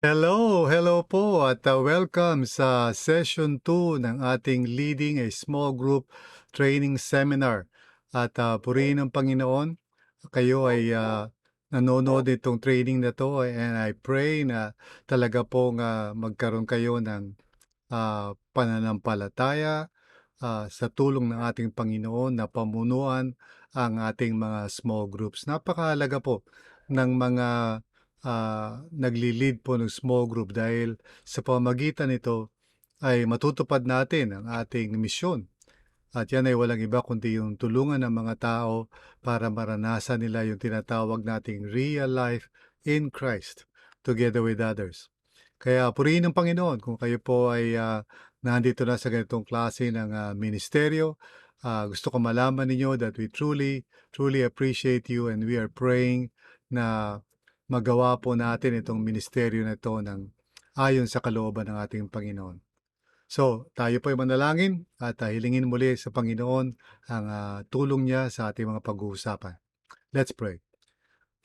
Hello, hello po at uh, welcome sa session 2 ng ating Leading a Small Group Training Seminar. At uh, purihin ng Panginoon, kayo ay uh, nanonood itong training na to and I pray na talaga pong uh, magkaroon kayo ng uh, pananampalataya uh, sa tulong ng ating Panginoon na pamunuan ang ating mga small groups. Napakahalaga po ng mga uh, nagli-lead po ng small group dahil sa pamagitan nito ay matutupad natin ang ating misyon. At yan ay walang iba kundi yung tulungan ng mga tao para maranasan nila yung tinatawag nating real life in Christ together with others. Kaya purihin ng Panginoon kung kayo po ay uh, nandito na sa ganitong klase ng uh, ministeryo. Uh, gusto ko malaman ninyo that we truly, truly appreciate you and we are praying na magawa po natin itong ministeryo na ito ng ayon sa kalooban ng ating Panginoon. So, tayo po ay manalangin at uh, hilingin muli sa Panginoon ang uh, tulong niya sa ating mga pag-uusapan. Let's pray.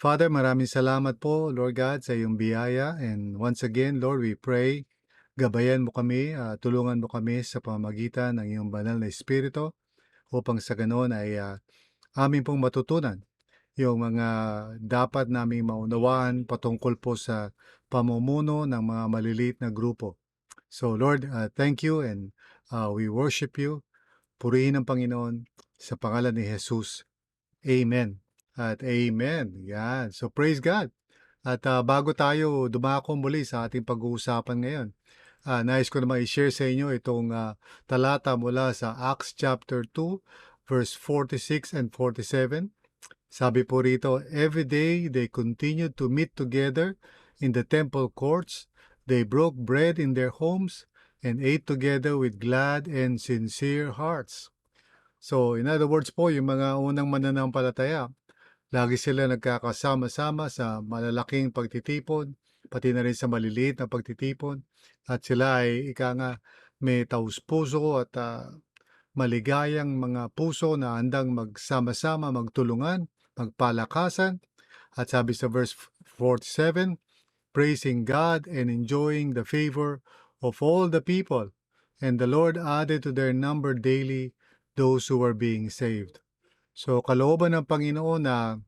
Father, maraming salamat po, Lord God, sa iyong biyaya. And once again, Lord, we pray, gabayan mo kami, uh, tulungan mo kami sa pamamagitan ng iyong banal na Espiritu upang sa ganoon ay uh, amin pong matutunan yung mga dapat naming maunawaan patungkol po sa pamumuno ng mga maliliit na grupo. So Lord, uh, thank you and uh, we worship you. Purihin ang Panginoon sa pangalan ni Jesus. Amen. At amen. Yan. So praise God. At uh, bago tayo dumako muli sa ating pag-uusapan ngayon, uh, nais ko naman i-share sa inyo itong uh, talata mula sa Acts chapter 2 verse 46 and 47. Sabi po rito, every day they continued to meet together in the temple courts. They broke bread in their homes and ate together with glad and sincere hearts. So, in other words po, yung mga unang mananampalataya, lagi sila nagkakasama-sama sa malalaking pagtitipon, pati na rin sa maliliit na pagtitipon. At sila ay ika nga may taus-puso at uh, maligayang mga puso na andang magsama-sama, magtulungan magpalakasan. At sabi sa verse 47, praising God and enjoying the favor of all the people. And the Lord added to their number daily those who were being saved. So kalooban ng Panginoon na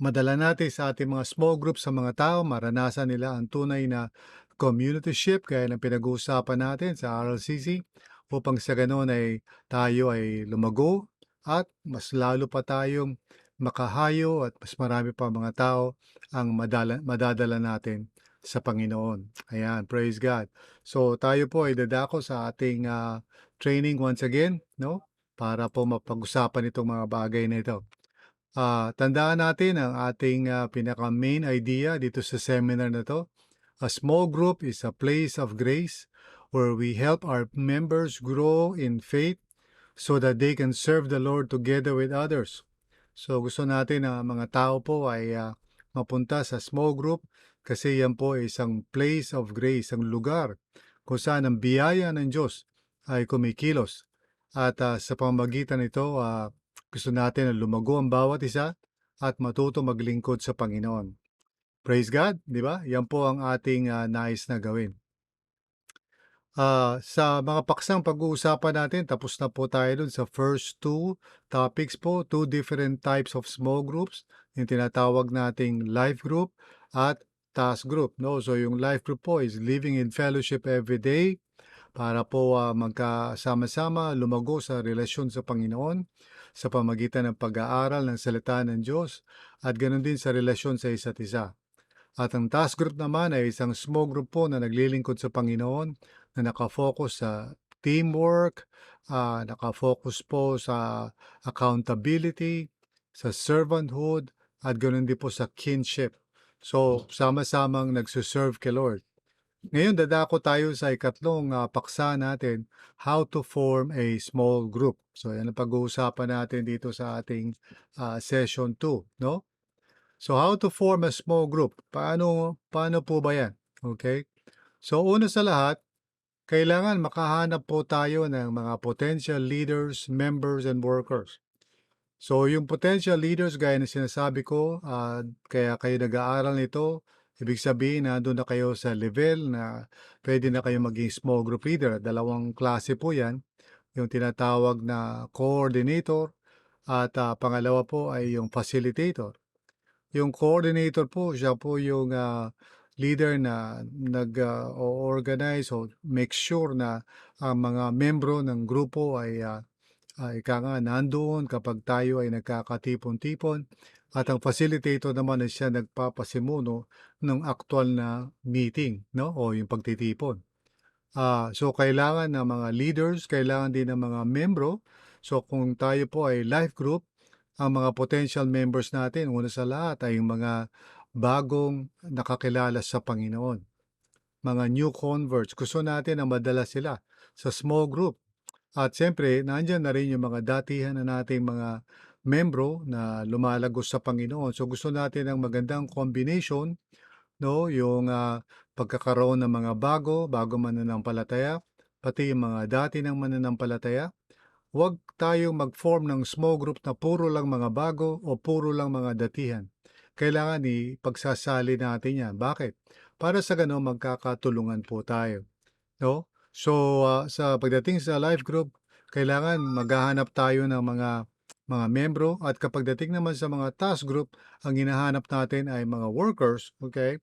madala natin sa ating mga small groups sa mga tao, maranasan nila ang tunay na communityship gaya ng pinag-uusapan natin sa RLCC upang sa ganoon ay tayo ay lumago at mas lalo pa tayong makahayo at mas marami pa mga tao ang madala, madadala natin sa Panginoon. Ayan, praise God. So tayo po ay dadako sa ating uh, training once again, no? Para po mapag-usapan itong mga bagay na ito. Uh, tandaan natin ang ating uh, pinaka-main idea dito sa seminar na to. A small group is a place of grace where we help our members grow in faith so that they can serve the Lord together with others. So gusto natin na mga tao po ay uh, mapunta sa small group kasi yan po ay isang place of grace, ang lugar kung saan ang biyaya ng Diyos ay kumikilos. At uh, sa pamagitan nito, uh, gusto natin na lumago ang bawat isa at matuto maglingkod sa Panginoon. Praise God, di ba? Yan po ang ating uh, nais na gawin. Uh, sa mga paksang pag-uusapan natin, tapos na po tayo dun sa first two topics po, two different types of small groups, yung tinatawag nating life group at task group. No? So yung life group po is living in fellowship every day para po uh, magkasama-sama, lumago sa relasyon sa Panginoon sa pamagitan ng pag-aaral ng salita ng Diyos at ganoon din sa relasyon sa isa't isa. At ang task group naman ay isang small group po na naglilingkod sa Panginoon na nakafocus sa teamwork, uh, nakafocus po sa accountability, sa servanthood, at ganoon din po sa kinship. So, sama-samang nagsuserve kay Lord. Ngayon, dadako tayo sa ikatlong uh, paksa natin, how to form a small group. So, yan ang pag-uusapan natin dito sa ating uh, session 2, no? So, how to form a small group? Paano, paano po ba yan? Okay? So, una sa lahat, kailangan makahanap po tayo ng mga potential leaders, members, and workers. So, yung potential leaders, gaya na sinasabi ko, uh, kaya kayo nag-aaral nito, Ibig sabihin nandun na kayo sa level na puwede na kayong maging small group leader. Dalawang klase po 'yan, yung tinatawag na coordinator at, ah, pangalawa po ay yung facilitator. Yung coordinator po, siya po yung, ah, leader na nag, ah, o-organize o make sure na ang mga miyembro ng grupo ay, ah, ah, ika nga nandoon kapag tayo ay nagkakatipon-tipon at ang facilitator naman ay siya nagpapasimuno ng aktuwal na meeting 'no, o yung pagtitipon. Ah, so kailangan ng mga leaders, kailangan din ng mga miyembro. So kung tayo po ay life group, ang mga potential members natin una sa lahat ay yung mga bagong nakakilala sa Panginoon. Mga new converts, gusto natin na madala sila sa small group. At siyempre, nandiyan na rin yung mga datihan na nating mga membro na lumalagos sa Panginoon. So gusto natin ng magandang combination, no? Yung ah, pagkakaroon ng mga bago, bago mananampalataya, pati yung mga dati ng mananampalataya. Huwag tayong mag-form ng small group na puro lang mga bago o puro lang mga datihan. Kailangan ipagsasali natin yan. Bakit? Para sa gano'n magkakatulungan po tayo. No? So, ah, sa pagdating sa life group, kailangan maghahanap tayo ng mga mga membro at kapag dating naman sa mga task group, ang hinahanap natin ay mga workers, okay?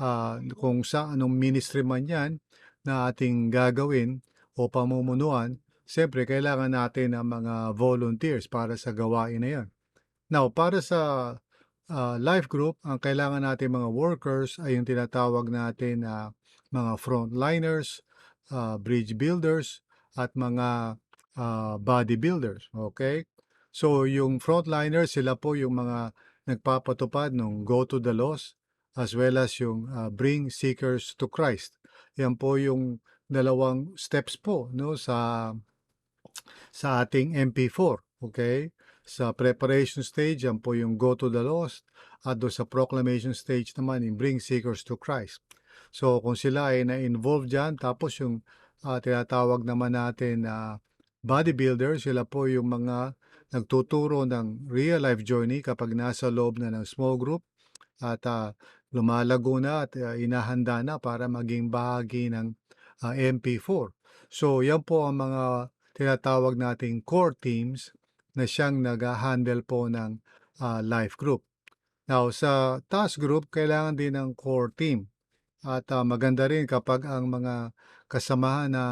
Ah, kung sa anong ministry man 'yan na ating gagawin o pamumunuan, siyempre kailangan natin ng mga volunteers para sa gawain na 'yan. Now, para sa ah, life group, ang kailangan natin mga workers ay yung tinatawag natin na mga frontliners, ah, bridge builders, at mga ah, bodybuilders. Okay? So, yung frontliners, sila po yung mga nagpapatupad ng go to the lost as well as yung ah, bring seekers to Christ. Yan po yung dalawang steps po no sa sa ating MP4, okay? Sa preparation stage, yan po yung go to the lost at doon sa proclamation stage naman yung bring seekers to Christ. So kung sila ay na-involve dyan, tapos yung ah, tinatawag naman natin na bodybuilder, sila po yung mga nagtuturo ng real life journey kapag nasa loob na ng small group at ah, lumalago na at ah, inahanda na para maging bahagi ng ah, MP4. So yan po ang mga tinatawag nating core teams na siyang nag-handle po ng ah, life group. Now sa task group, kailangan din ng core team. At ah, maganda rin kapag ang mga kasamahan na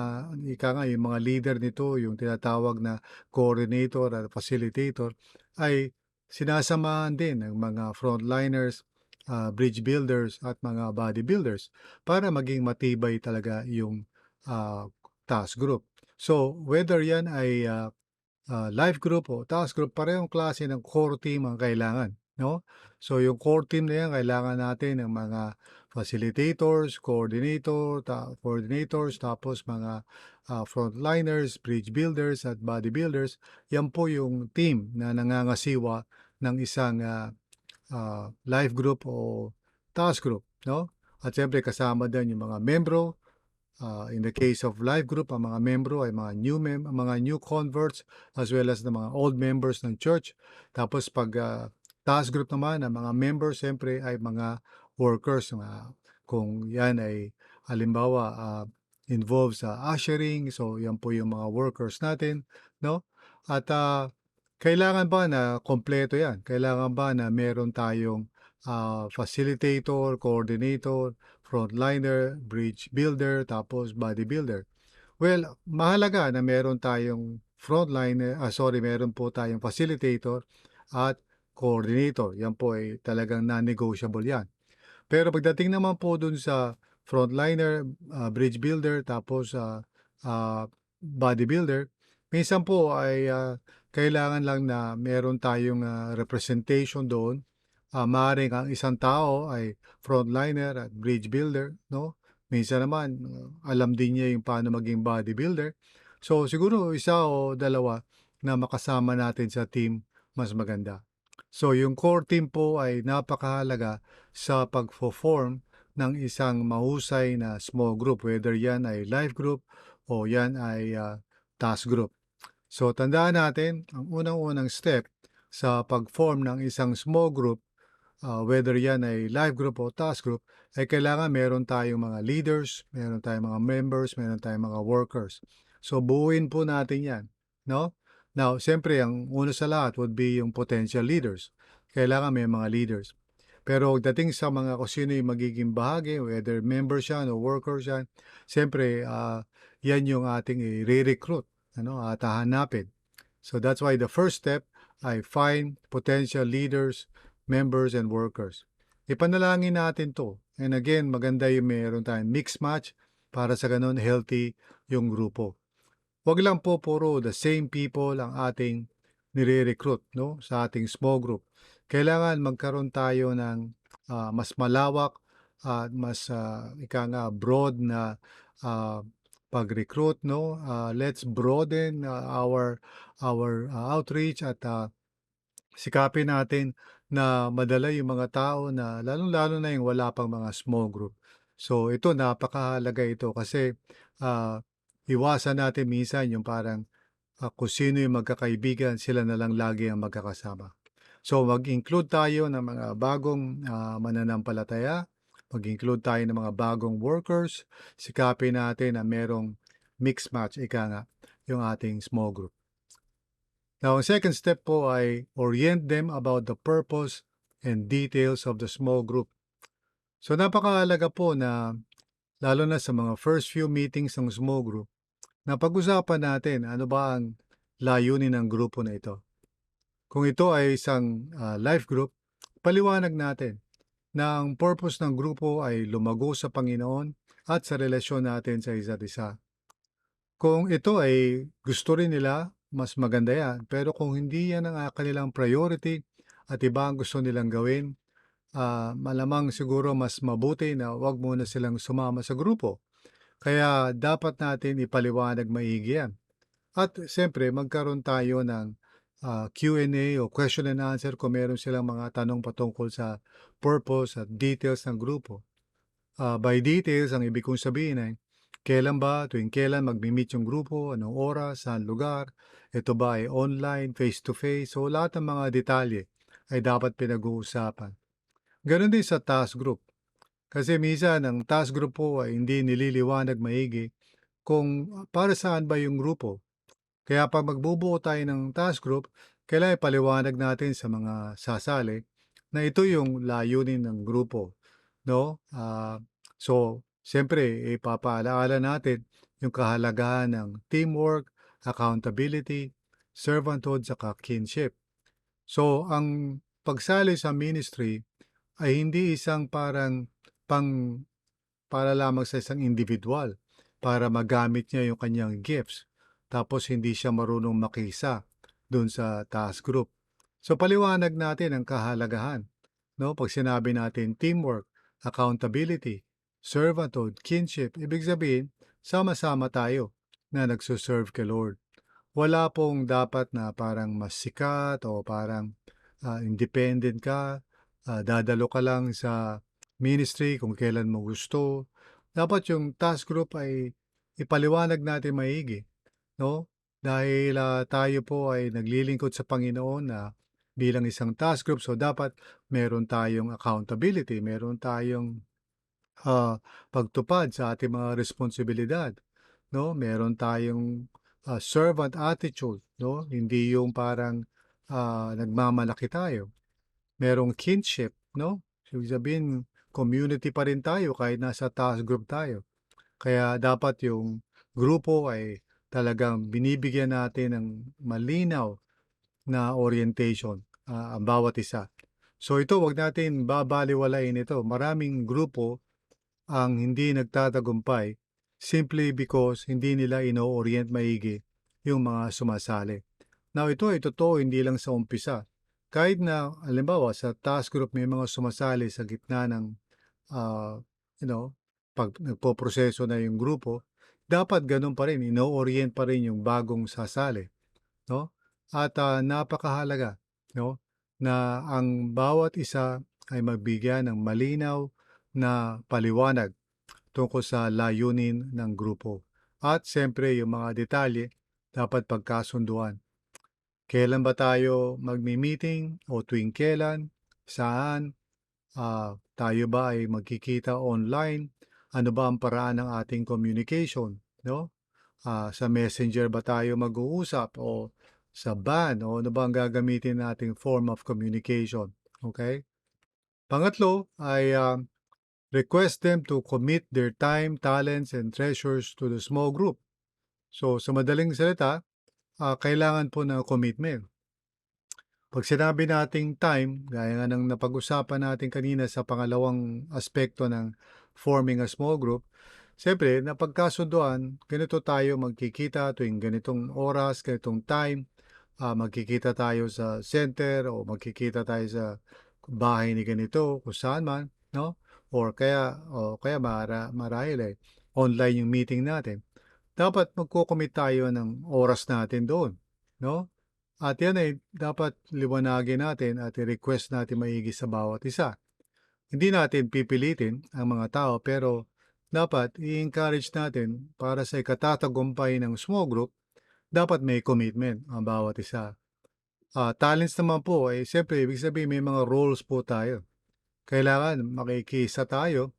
ika nga yung mga leader nito, yung tinatawag na coordinator at facilitator ay sinasamahan din ng mga frontliners, ah, bridge builders at mga bodybuilders para maging matibay talaga yung ah, task group. So whether yan ay ah, ah, life group o task group, parehong klase ng core team ang kailangan, no? So yung core team na yan, kailangan natin ng mga facilitators, coordinator, ta- coordinators, tapos mga ah, frontliners, bridge builders at bodybuilders. Yan po yung team na nangangasiwa ng isang ah, ah, life group o task group, no? At siyempre kasama din yung mga membro. Ah, in the case of life group, ang mga membro ay mga new mem mga new converts as well as ng mga old members ng church. Tapos pag ah, task group naman, ang mga members siyempre ay mga workers mga kung yan ay halimbawa ah, involved sa ushering, so yan po yung mga workers natin, no? At ah, kailangan ba na kompleto yan? Kailangan ba na meron tayong ah, facilitator, coordinator, frontliner, bridge builder, tapos bodybuilder? Well, mahalaga na meron tayong frontliner, ah, sorry, meron po tayong facilitator at coordinator. Yan po ay talagang non-negotiable yan. Pero pagdating naman po dun sa frontliner, ah, bridge builder, tapos ah, ah, bodybuilder, minsan po ay ah, kailangan lang na meron tayong ah, representation doon. Ah, maaaring ang isang tao ay frontliner at bridge builder, no? Minsan naman, alam din niya yung paano maging bodybuilder. So siguro isa o dalawa na makasama natin sa team, mas maganda. So yung core team po ay napakahalaga sa pagfo-form ng isang mahusay na small group, whether yan ay life group o yan ay ah, task group. So tandaan natin, ang unang-unang step sa pag-form ng isang small group ah, whether yan ay live group o task group, ay kailangan meron tayong mga leaders, meron tayong mga members, meron tayong mga workers. So buuin po natin yan, no? Now, siyempre, ang una sa lahat would be yung potential leaders. Kailangan may mga leaders. Pero dating sa mga kung sino yung magiging bahagi, whether members yan o workers yan, siyempre, ah, yan yung ating i-recruit, ano, at hahanapin. So that's why the first step ay find potential leaders, members, and workers. Ipanalangin natin to. And again, maganda yung meron tayong mix match para sa ganun healthy yung grupo. Huwag lang po puro the same people ang ating nire-recruit no, sa ating small group. Kailangan magkaroon tayo ng ah, mas malawak at mas ah, ika nga broad na ah, pag-recruit no. Ah, let's broaden ah, our our ah, outreach at ah, sikapin natin na madala yung mga tao na lalong-lalo na yung wala pang mga small group. So ito napakahalaga ito kasi ah, iwasan natin minsan yung parang ah, kung sino yung magkakaibigan, sila na lang lagi ang magkakasama. So mag-include tayo ng mga bagong ah, mananampalataya, mag-include tayo ng mga bagong workers, sikapin natin na merong mix match, ika nga, yung ating small group. Now, ang second step po ay orient them about the purpose and details of the small group. So napakahalaga po na lalo na sa mga first few meetings ng small group, na pag-usapan natin ano ba ang layunin ng grupo na ito. Kung ito ay isang ah, life group, paliwanag natin na ang purpose ng grupo ay lumago sa Panginoon at sa relasyon natin sa isa't isa. Kung ito ay gusto rin nila, mas maganda yan. Pero kung hindi yan ang ah, kanilang priority at iba ang gusto nilang gawin, ah, malamang siguro mas mabuti na wag muna silang sumama sa grupo. Kaya dapat natin ipaliwanag maigi yan. At siyempre, magkaroon tayo ng ah, Q&A o question and answer kung meron silang mga tanong patungkol sa purpose at details ng grupo. Ah, by details, ang ibig kong sabihin ay kailan ba, tuwing kailan magmi-meet yung grupo, anong oras, saan lugar, ito ba ay online, face-to-face, so lahat ng mga detalye ay dapat pinag-uusapan. Ganon din sa task group. Kasi minsan ang task group po ay hindi nililiwanag maigi kung para saan ba yung grupo. Kaya pag magbubuo tayo ng task group, kailangan ipaliwanag natin sa mga sasali na ito yung layunin ng grupo. No? Ah, so, siyempre, ipapaalaala natin yung kahalagahan ng teamwork, accountability, servanthood, saka kinship. So, ang pagsali sa ministry ay hindi isang parang pang para lamang sa isang individual para magamit niya yung kanyang gifts tapos hindi siya marunong makisa doon sa task group. So paliwanag natin ang kahalagahan. No? Pag sinabi natin teamwork, accountability, servanthood, kinship, ibig sabihin, sama-sama tayo na nagsuserve kay Lord. Wala pong dapat na parang mas sikat o parang ah, independent ka, ah, dadalo ka lang sa ministry kung kailan mo gusto. Dapat yung task group ay ipaliwanag natin maigi, no? Dahil ah, tayo po ay naglilingkod sa Panginoon na bilang isang task group, so dapat meron tayong accountability, meron tayong ah, pagtupad sa ating mga responsibilidad, no? Meron tayong ah, servant attitude, no? Hindi yung parang ah, nagmamalaki tayo. Merong kinship, no? Ibig sabihin, community pa rin tayo kahit nasa task group tayo. Kaya dapat yung grupo ay talagang binibigyan natin ng malinaw na orientation ah, ang bawat isa. So ito, wag natin babaliwalain ito. Maraming grupo ang hindi nagtatagumpay simply because hindi nila ino-orient maigi yung mga sumasali. Now ito ay totoo hindi lang sa umpisa. Kahit na, halimbawa, sa task group may mga sumasali sa gitna ng, ah, you know, pag nagpo-proseso na yung grupo, dapat ganun pa rin, ino-orient pa rin yung bagong sasali, no? At ah, napakahalaga, no, na ang bawat isa ay magbigyan ng malinaw na paliwanag tungkol sa layunin ng grupo. At siyempre, yung mga detalye dapat pagkasunduan. Kailan ba tayo magmi-meeting o tuwing kailan, saan, Ah, tayo ba ay magkikita online? Ano ba ang paraan ng ating communication, 'no? Ah, sa Messenger ba tayo mag-uusap o sa BAN o ano ba ang gagamitin nating form of communication, okay? Pangatlo ay, um, request them to commit their time, talents, and treasures to the small group. So, sa madaling salita, ah, kailangan po ng commitment. 'Pag sinabi nating time, gaya nga ng napag-usapan natin kanina sa pangalawang aspekto ng forming a small group, siyempre napagkasunduan, ganito tayo magkikita tuwing ganitong oras, ganitong time, ah, magkikita tayo sa center o magkikita tayo sa bahay ni ganito, kung saan man, 'no? Or kaya o kaya mara marahil, eh, online yung meeting natin. Dapat magko-commit tayo ng oras natin doon, 'no? At yan ay dapat liwanagin natin at i-request natin maigi sa bawat isa. Hindi natin pipilitin ang mga tao pero dapat i-encourage natin para sa ikatatagumpay ng small group, dapat may commitment ang bawat isa. Ah, talents naman po ay siyempre ibig sabihin may mga roles po tayo. Kailangan makikisa tayo,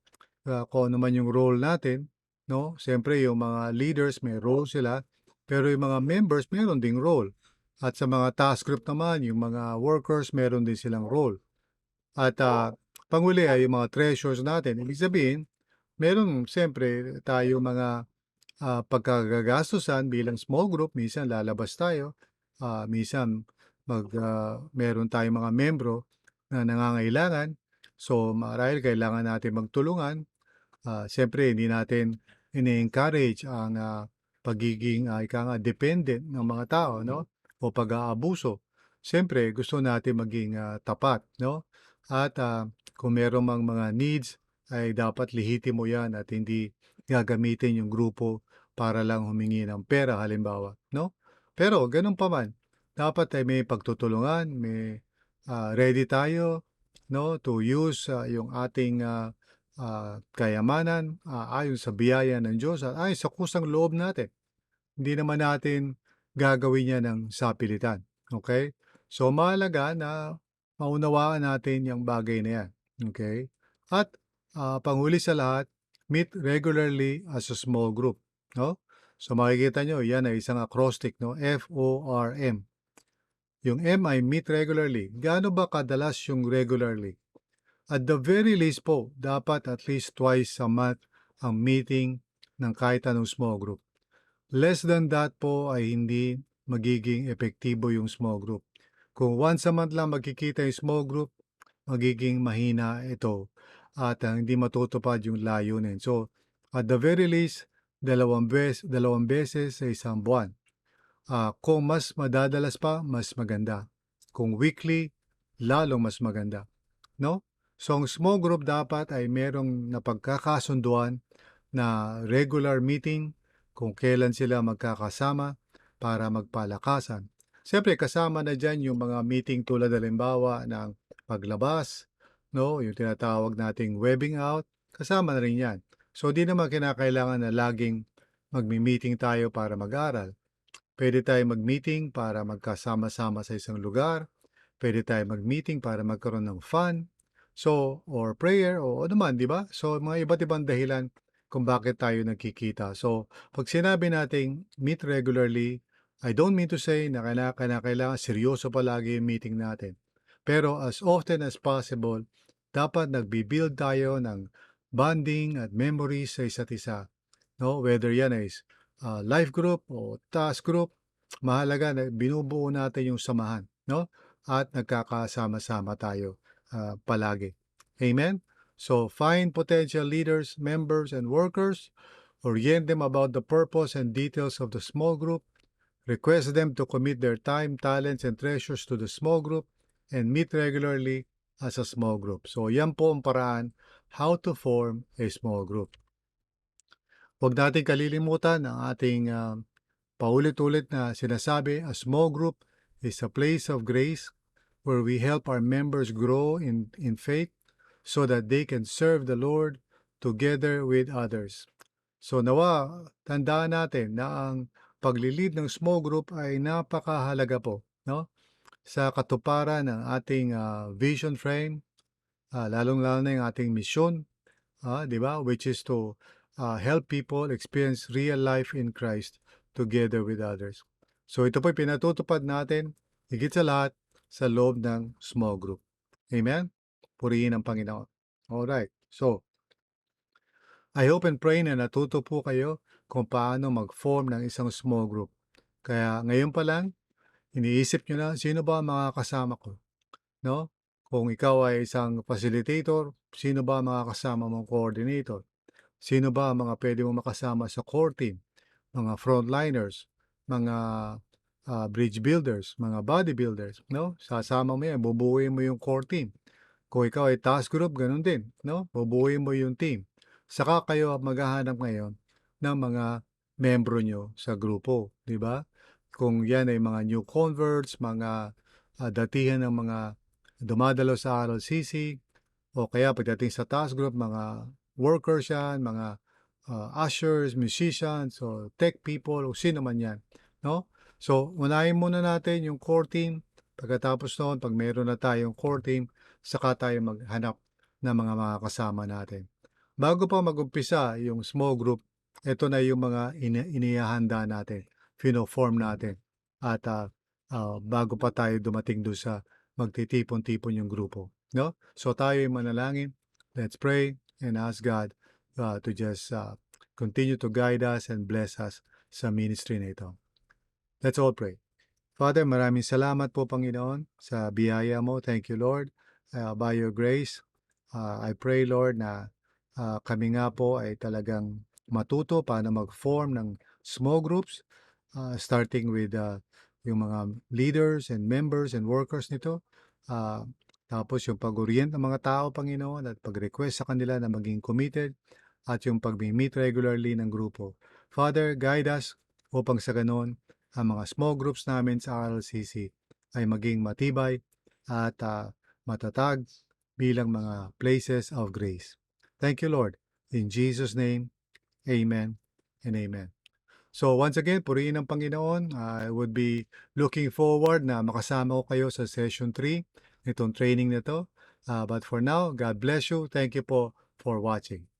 ah, kung ano man yung role natin, 'no? Siyempre yung mga leaders may role sila, pero yung mga members meron ding role. At sa mga task group naman, yung mga workers meron din silang role. At, ah, panghuli ay yung mga treasures natin. Ibig sabihin, meron siyempre tayo mga, ah, pagkakagastusan bilang small group. Minsan lalabas tayo, ah, minsan mag ah, meron tayong mga membro na nangangailangan. So, marahil kailangan natin magtulungan. Ah, siyempre hindi natin ini-encourage ang, ah, pagiging, ah, ika nga dependent ng mga tao, 'no? O pag-aabuso. Siyempre gusto natin maging, ah, tapat, 'no? At, ah, kung meron mang mga needs ay dapat lihitimo yan at hindi gagamitin yung grupo para lang humingi ng pera halimbawa, 'no? Pero ganun pa man, dapat ay may pagtutulungan, may, ah, ready tayo, 'no, to use, ah, yung ating, ah, ah, kayamanan, ah, ayon sa biyaya ng Diyos at ayon sa kusang loob natin. Hindi naman natin gagawin yan ng sapilitan, okey? So, mahalaga na maunawaan natin yang bagay na yan, okey? At, ah, panghuli sa lahat, meet regularly as a small group, 'no? So, makikita niyo yan ay isang acrostic, 'no, F-O-R-M. Yung M ay meet regularly. Gaano ba kadalas yung regularly? At the very least po, dapat at least twice a month ang meeting ng kahit anong small group. Less than that po ay hindi magiging epektibo yung small group. Kung once a month lang magkikita yung small group, magiging mahina ito at, ah, hindi matutupad yung layunin. So, at the very least, dalawang bes dalawang beses sa isang buwan. Ah, kung mas madadalas pa, mas maganda. Kung weekly, lalong mas maganda, 'no? So, ang small group dapat ay merong napagkakasunduan na regular meeting kung kailan sila magkakasama para magpalakasan. Siyempre kasama na diyan yung mga meeting tulad halimbawa ng paglabas, 'no, yung tinatawag nating webbing out, kasama na rin 'yan. So, di naman kinakailangan na laging magmi-meeting tayo para mag-aral. Puwede tayong mag-meeting para magkasama-sama sa isang lugar, puwede tayong mag-meeting para magkaroon ng fun, so or prayer o ano man, 'di ba? So, mga iba't ibang dahilan kung bakit tayo nagkikita. So, 'pag sinabi nating meet regularly, I don't mean to say na kaila kinakailangan seryoso palagi yung meeting natin. Pero as often as possible, dapat nagbi-build tayo ng bonding at memories sa isa't isa, 'no? Whether yan is, ah, life group o task group, mahalaga na binubuo natin yung samahan, 'no? At nagkakasama-sama tayo, ah, palagi. Amen? So, find potential leaders, members, and workers, orient them about the purpose and details of the small group, request them to commit their time, talents, and treasures to the small group, and meet regularly as a small group. So, yan po ang paraan how to form a small group. Huwag nating kalilimutan ang ating, ah, paulit-ulit na sinasabi, a small group is a place of grace where we help our members grow in in faith so that they can serve the Lord together with others. So, nawa tandaan natin na ang pagli-lead ng small group ay napakahalaga po, 'no, sa katuparan ng ating, ah, vision frame, ah, lalong-lalo na yung ating misyon, ah, 'di ba? Which is to ah, help people experience real life in Christ together with others. So ito po pinatutupad natin higit sa lahat sa loob ng small group. Amen? Purihin ang Panginoon. Alright. So, I hope and pray na natuto po kayo kung paano mag-form ng isang small group. Kaya ngayon pa lang, iniisip nyo na, sino ba mga kasama ko? No? Kung ikaw ay isang facilitator, sino ba mga kasama mong coordinator? Sino ba ang mga pwede mong makasama sa core team? Mga frontliners, mga ah, bridge builders, mga bodybuilders, no? Sasama mo yan, bubuuin mo yung core team. Kung ikaw ay task group, ganun din, no? Bubuuin mo yung team. Saka kayo maghahanap ngayon ng mga membro nyo sa grupo, di ba? Kung yan ay mga new converts, mga ah, datihan ng mga dumadalo sa RLCC, o kaya pagdating sa task group, mga workers yan, mga ah, ushers, musicians, o tech people, o sino man yan, no? So, unahin muna natin yung core team. Pagkatapos noon, pag meron na tayong core team, saka tayo maghanap ng mga mga kasama natin. Bago pa mag-umpisa yung small group, ito na yung mga ini- natin, fino-form natin. At ah, ah, bago pa tayo dumating doon sa magtitipon-tipon yung grupo. No? So tayo yung manalangin. Let's pray and ask God ah, to just ah, continue to guide us and bless us sa ministry na ito. Let's all pray. Father, maraming salamat po Panginoon sa biyaya mo. Thank you Lord. Ah, by your grace, ah, I pray Lord na ah, kami nga po ay talagang matuto paano mag-form ng small groups ah, starting with ah, yung mga leaders and members and workers nito. Ah, tapos yung pag-orient ng mga tao, Panginoon, at pag-request sa kanila na maging committed at yung pag-meet regularly ng grupo. Father, guide us upang sa ganon ang mga small groups namin sa RLCC ay maging matibay at ah, matatag bilang mga places of grace. Thank you, Lord. In Jesus' name, Amen and Amen. So once again, purihin ang Panginoon. I would be looking forward na makasama ko kayo sa session 3 nitong training na to. Ah, but for now, God bless you. Thank you po for watching.